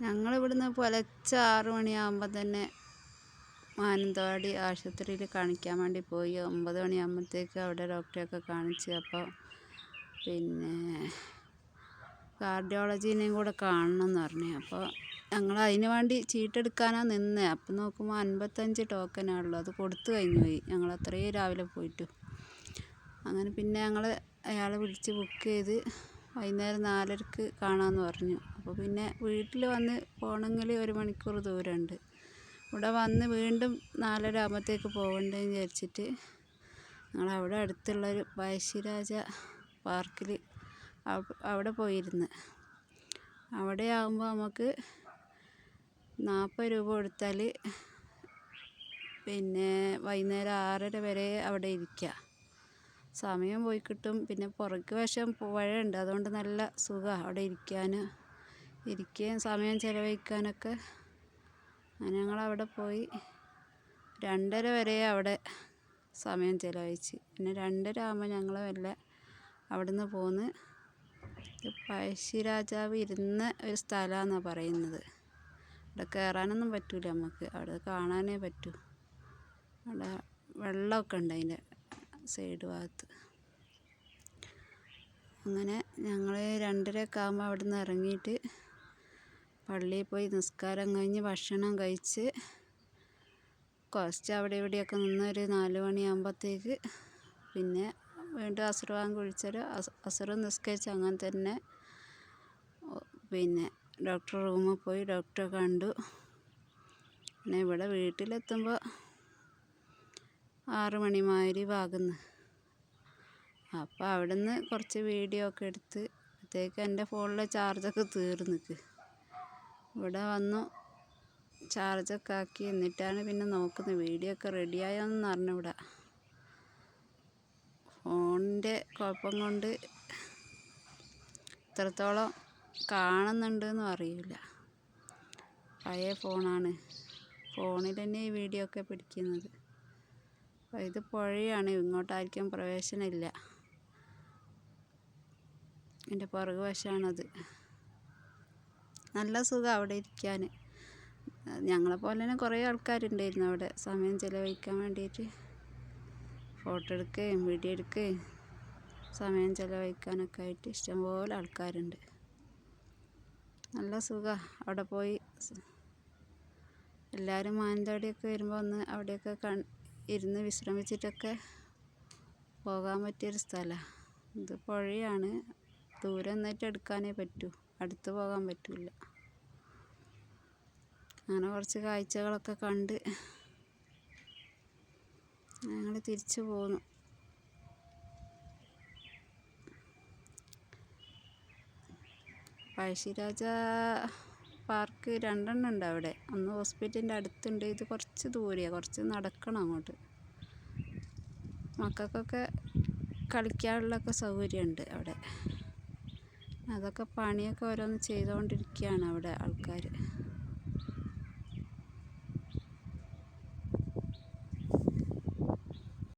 ഞങ്ങളിവിടുന്ന് പുലർച്ചെ ആറ് മണിയാകുമ്പോൾ തന്നെ മാനന്തവാടി ആശുപത്രിയിൽ കാണിക്കാൻ വേണ്ടി പോയി. ഒമ്പത് മണിയാകുമ്പോഴത്തേക്ക് അവിടെ ഡോക്ടറെയൊക്കെ കാണിച്ച് അപ്പോൾ പിന്നെ കാർഡിയോളജീനെയും കൂടെ കാണണം എന്ന് പറഞ്ഞു. അപ്പോൾ ഞങ്ങൾ അതിന് വേണ്ടി ചീട്ടെടുക്കാനാണ് നിന്നത് അപ്പം നോക്കുമ്പോൾ അൻപത്തഞ്ച് ടോക്കനാണുള്ളൂ അത് കൊടുത്തു കഴിഞ്ഞു പോയി. ഞങ്ങൾ അത്രയും രാവിലെ പോയിട്ടു. അങ്ങനെ പിന്നെ ഞങ്ങൾ അയാളെ വിളിച്ച് ബുക്ക് ചെയ്ത് വൈകുന്നേരം നാലരക്ക് കാണാമെന്ന് പറഞ്ഞു. അപ്പോൾ പിന്നെ വീട്ടിൽ വന്ന് പോകണമെങ്കിൽ ഒരു മണിക്കൂർ ദൂരമുണ്ട്. ഇവിടെ വന്ന് വീണ്ടും നാലര ആകുമ്പോഴത്തേക്ക് പോകണ്ടേന്ന് വിചാരിച്ചിട്ട് ഞങ്ങൾ അവിടെ അടുത്തുള്ളൊരു പഴശ്ശിരാജ പാർക്കിൽ അവിടെ പോയിരുന്ന്. അവിടെ ആകുമ്പോൾ നമുക്ക് നാൽപ്പത് രൂപ കൊടുത്താൽ പിന്നെ വൈകുന്നേരം ആറര വരെ അവിടെ ഇരിക്കുക. സമയം പോയി കിട്ടും. പിന്നെ പുറക് വശം പുഴയുണ്ട് അതുകൊണ്ട് നല്ല സുഖമാണ് അവിടെ ഇരിക്കാൻ. ഇരിക്കുകയും സമയം ചിലവഴിക്കാനൊക്കെ. അവിടെ പോയി. രണ്ടര വരെ അവിടെ സമയം ചിലവഴിച്ച്. പിന്നെ രണ്ടര ആകുമ്പോൾ ഞങ്ങൾ വല്ല അവിടെ നിന്ന് പോന്ന് പഴശ്ശിരാജാവ് ഇരുന്ന ഒരു സ്ഥലമാണെന്നാണ് പറയുന്നത്. അവിടെ കയറാനൊന്നും പറ്റൂല നമുക്ക് അവിടെ കാണാനേ പറ്റൂ. അവിടെ വെള്ളമൊക്കെ ഉണ്ട് അതിന്റെ സൈഡ് ഭാഗത്ത്. അങ്ങനെ ഞങ്ങൾ രണ്ടരയൊക്കെ ആകുമ്പോൾ അവിടെ നിന്ന് ഇറങ്ങിയിട്ട് പള്ളിയിൽ പോയി നിസ്കാരം കഴിഞ്ഞ് ഭക്ഷണം കഴിച്ച് കുറച്ച് അവിടെ ഇവിടെയൊക്കെ നിന്ന് ഒരു നാല് മണിയാകുമ്പോഴത്തേക്ക് പിന്നെ വീണ്ടും അസർ കുഴിച്ചൊരു വിളിച്ചൊരു അസർ നിസ്കരിച്ച് അങ്ങനെ തന്നെ പിന്നെ ഡോക്ടർ റൂമിൽ പോയി ഡോക്ടറെ കണ്ടു. പിന്നെ ഇവിടെ വീട്ടിലെത്തുമ്പോൾ ആറ് മണിമാതിരി വാകുന്നു. അപ്പോൾ അവിടുന്ന് കുറച്ച് വീഡിയോ ഒക്കെ എടുത്ത് അപ്പോഴത്തേക്ക് എന്റെ ഫോണിലെ ചാർജൊക്കെ തീർന്നിക്ക് ഇവിടെ വന്നു. ചാർജൊക്കെ ആക്കി. എന്നിട്ടാണ് പിന്നെ നോക്കുന്നത്. വീഡിയോ ഒക്കെ റെഡിയായോന്ന് അറിഞ്ഞൂടാ ഫോണിന്റെ കുഴപ്പം കൊണ്ട് ഇത്രത്തോളം കാണുന്നുണ്ടെന്നും അറിയില്ല. പഴയ ഫോണാണ്. ഫോണിൽ തന്നെ ഈ വീഡിയോ ഒക്കെ പിടിക്കുന്നത്. അപ്പോൾ ഇത് പുഴയാണ്. ഇങ്ങോട്ടായിരിക്കും പ്രവേശനമില്ല എന്റെ പുറകു വശമാണത് നല്ല സുഖം അവിടെ ഇരിക്കാൻ ഞങ്ങളെപ്പോലെ തന്നെ കുറേ ആൾക്കാരുണ്ടായിരുന്നു അവിടെ. സമയം ചിലവഴിക്കാൻ വേണ്ടിയിട്ട് ഫോട്ടോ എടുക്കുകയും വീഡിയോ എടുക്കുകയും സമയം ചിലവഴിക്കാനൊക്കെ ആയിട്ട് ഇഷ്ടംപോലെ ആൾക്കാരുണ്ട്. നല്ല സുഖ. അവിടെ പോയി എല്ലാവരും മാനന്തവാടിയൊക്കെ വരുമ്പോൾ ഒന്ന് അവിടെയൊക്കെ കൺ ഇരുന്ന് വിശ്രമിച്ചിട്ടൊക്കെ പോകാൻ പറ്റിയൊരു സ്ഥലമാണ് ഇത് പുഴയാണ്. ദൂരെ നിന്നിട്ട് എടുക്കാനേ പറ്റൂ. അടുത്ത് പോകാൻ പറ്റില്ല അങ്ങനെ കുറച്ച് കാഴ്ചകളൊക്കെ കണ്ട് ഞങ്ങൾ തിരിച്ചു പോന്നു. പഴശ്ശിരാജ പാർക്ക് രണ്ടെണ്ണം ഉണ്ട് അവിടെ. ഒന്ന് ഹോസ്പിറ്റലിന്റെ അടുത്തുണ്ട്. ഇത് കുറച്ച് ദൂരെയാണ് കുറച്ച് നടക്കണം അങ്ങോട്ട്. മക്കൾക്കൊക്കെ കളിക്കാനുള്ളൊക്കെ സൗകര്യമുണ്ട് അവിടെ. അതൊക്കെ പണിയൊക്കെ ഓരോന്ന് ചെയ്തുകൊണ്ടിരിക്കുകയാണ് അവിടെ ആൾക്കാർ